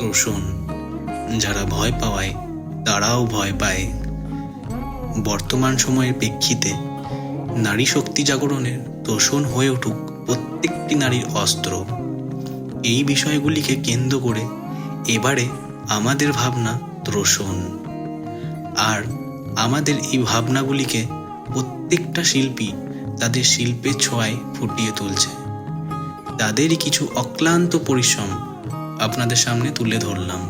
তোষণ যারা ভয় পাওয়ায়, তারাও ভয় পায়। বর্তমান সময়ের প্রেক্ষিতে, নারী শক্তি জাগরণের তোষণ হয়ে উঠুক প্রত্যেকটি নারীর অস্ত্র। এই বিষয়গুলিকে কেন্দ্র করে এবারে আমাদের ভাবনা ত্রোষণ আর আমাদের এই ভাবনাগুলিকে প্রত্যেকটা শিল্পী তাদের শিল্পের ছোঁয়ায় ফুটিয়ে তুলছে। তাদেরই কিছু অক্লান্ত পরিশ্রম আপনাদের সামনে তুলে ধরলাম।